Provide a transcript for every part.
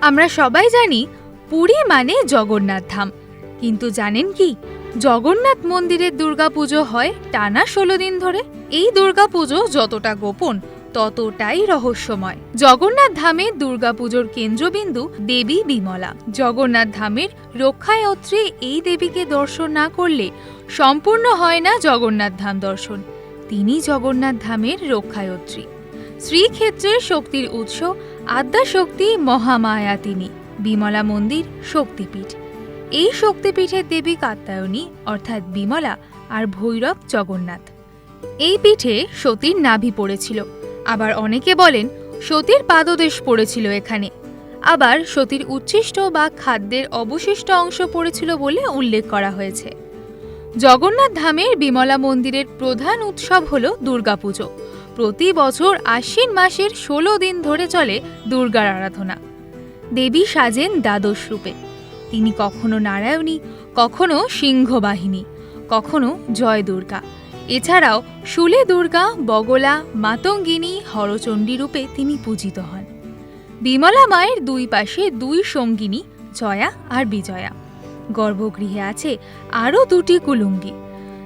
আমরা সবাই জানি পুরী মানে জগন্নাথ ধাম। কিন্তু জানেন কি, জগন্নাথ মন্দিরের দুর্গাপুজো হয় টানা ষোলো দিন ধরে। এই দুর্গাপুজো যতটা গোপন, ততটাই রহস্যময়। জগন্নাথ ধামে দুর্গাপুজোর কেন্দ্রবিন্দু দেবী বিমলা। জগন্নাথ ধামের রক্ষায়ত্রী এই দেবীকে দর্শন না করলে সম্পূর্ণ হয় না জগন্নাথ ধাম দর্শন। তিনি জগন্নাথ ধামের রক্ষায়ত্রী। শ্রীক্ষেত্রের শক্তির উৎস আদ্যাশক্তি মহামায়া তিনি, বিমলা মন্দির শক্তিপীঠ। এই শক্তিপীঠের দেবী কাত্যায়নী, অর্থাৎ বিমলা আর ভৈরব জগন্নাথ। এই পীঠে সতীর নাভি পড়েছিল। আবার অনেকে বলেন, সতীর পাদদেশ পড়েছিল এখানে। আবার সতীর উচ্ছিষ্ট বা খাদ্যের অবশিষ্ট অংশ পড়েছিল বলে উল্লেখ করা হয়েছে। জগন্নাথ ধামের বিমলা মন্দিরের প্রধান উৎসব হল দুর্গাপুজো। প্রতি বছর আশ্বিন মাসের ষোলো দিন ধরে চলে দুর্গার আরাধনা। দেবী সাজেন দ্বাদশ রূপে। তিনি কখনো নারায়ণী, কখনো সিংহবাহিনী, কখনো জয় দুর্গা। এছাড়াও শুলে দুর্গা, বগলা, মাতঙ্গিনী, হরচণ্ডী রূপে তিনি পূজিত হন। বিমলা মায়ের দুই পাশে দুই সঙ্গিনী, জয়া আর বিজয়া। গর্ভগৃহে আছে আরও দুটি কুলুঙ্গি।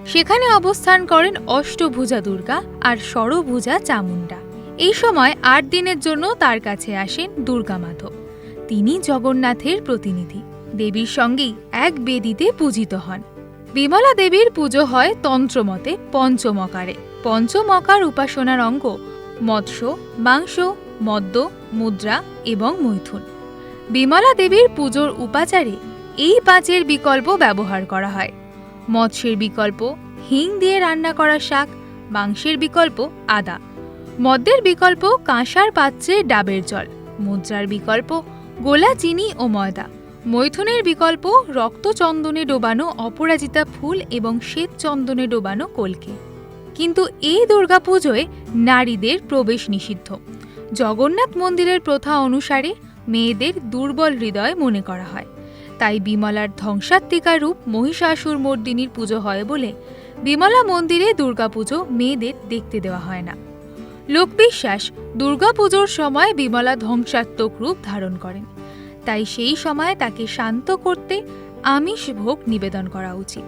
সেখানে অবস্থান করেন অষ্টভুজা দুর্গা আর ষড়ভুজা চামুণ্ডা। এই সময় আট দিনের জন্য তার কাছে আসেন দুর্গা মাধব। তিনি জগন্নাথের প্রতিনিধি। দেবীর সঙ্গেই এক বেদিতে পূজিত হন। বিমলা দেবীর পুজো হয় তন্ত্রমতে পঞ্চমকারে। পঞ্চমকার উপাসনার অঙ্গ মৎস্য, মাংস, মদ্য, মুদ্রা এবং মৈথুন। বিমলা দেবীর পুজোর উপাচারে এই পাঁচের বিকল্প ব্যবহার করা হয়। মৎস্যের বিকল্প, হিং দিয়ে রান্না করা শাক, মাংসের বিকল্প, আদা। মদ্যের বিকল্প, কাঁসার পাত্রে ডাবের জল। মুদ্রার বিকল্প, গোলা চিনি ও ময়দা। মৈথুনের বিকল্প রক্তচন্দনে ডোবানো অপরাজিতা ফুল এবং শ্বেত চন্দনে ডোবানো কলকে। কিন্তু এই দুর্গাপুজোয় নারীদের প্রবেশ নিষিদ্ধ। জগন্নাথ মন্দিরের প্রথা অনুসারে মেয়েদের দুর্বল হৃদয় মনে করা হয়। তাই বিমলার ধ্বংসাত্মিকা রূপ মহিষাসুর মর্দিনীর পুজো হয় বলে বিমলা মন্দিরে দুর্গাপুজো মেয়েদের দেখতে দেওয়া হয় না। লোকবিশ্বাস দুর্গাপুজোর সময় বিমলা ধ্বংসাত্মক রূপ ধারণ করেন। তাই সেই সময় তাকে শান্ত করতে আমিষ ভোগ নিবেদন করা উচিত।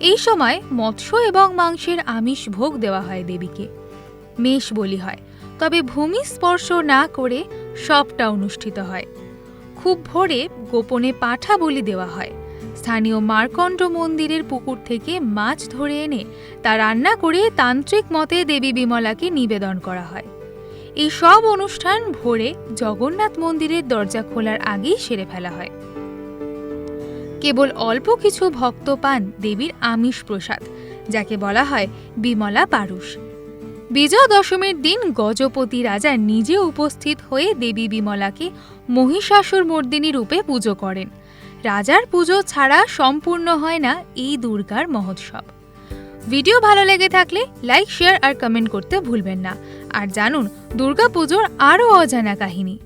এই সময় মৎস্য এবং মাংসের আমিষ ভোগ দেওয়া হয় দেবীকে। মেষ বলি হয়, তবে ভূমি স্পর্শ না করে সবটা অনুষ্ঠিত হয়। খুব ভোরে গোপনে পাঠা বলি দেওয়া হয়। স্থানীয় মার্কণ্ড মন্দিরের পুকুর থেকে মাছ ধরে এনে তা রান্না করে তান্ত্রিক মতে দেবী বিমলাকে নিবেদন করা হয়। এই সব অনুষ্ঠান ভোরে জগন্নাথ মন্দিরের দরজা খোলার আগেই সেরে ফেলা হয়। কেবল অল্প কিছু ভক্ত পান দেবীর আমিষ প্রসাদ, যাকে বলা হয় বিমলা পারুষ। বিজয়া দশমীর দিন গজপতি রাজা নিজে উপস্থিত হয়ে দেবী বিমলাকে মহিষাসুর মর্দিনী রূপে পুজো করেন। রাজার পুজো ছাড়া সম্পূর্ণ হয় না এই দুর্গার মহোৎসব। ভিডিও ভালো লেগে থাকলে লাইক, শেয়ার আর কমেন্ট করতে ভুলবেন না। আর জানুন দুর্গাপুজোর আরও অজানা কাহিনী।